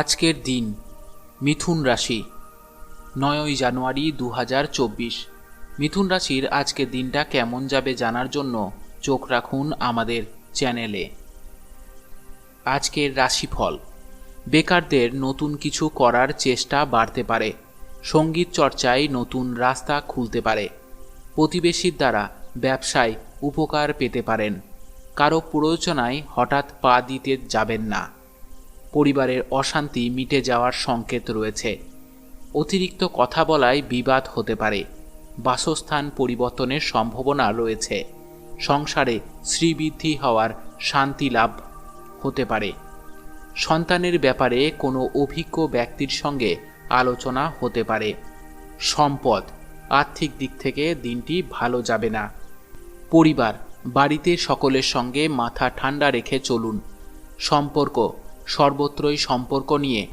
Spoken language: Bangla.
আজকের দিন, মিথুন রাশি, নয়ই জানুয়ারি দু হাজার চব্বিশ। মিথুন রাশির আজকের দিনটা কেমন যাবে জানার জন্য চোখ রাখুন আমাদের চ্যানেলে। আজকের রাশিফল, বেকারদের নতুন কিছু করার চেষ্টা বাড়তে পারে, সংগীত চর্চায় নতুন রাস্তা খুলতে পারে, প্রতিবেশীর দ্বারা ব্যবসায় উপকার পেতে পারেন, কারও প্ররোচনায় হঠাৎ পা দিতে যাবেন না। পরিবারের অশান্তি মিটে যাওয়ার সংকেত রয়েছে। অতিরিক্ত কথা বলায় বিবাদ হতে পারে। বাসস্থান পরিবর্তনের সম্ভাবনা রয়েছে। সংসারে শ্রীবৃদ্ধি হওয়ার শান্তি লাভ হতে পারে। সন্তানের ব্যাপারে কোনো অভিজ্ঞ ব্যক্তির সঙ্গে আলোচনা হতে পারে। সম্পদ, আর্থিক দিক থেকে দিনটি ভালো যাবে না। পরিবার, বাড়িতে সকলের সঙ্গে মাথা ঠান্ডা রেখে চলুন। সম্পর্ক সর্বত্রই সম্পর্ক নিয়ে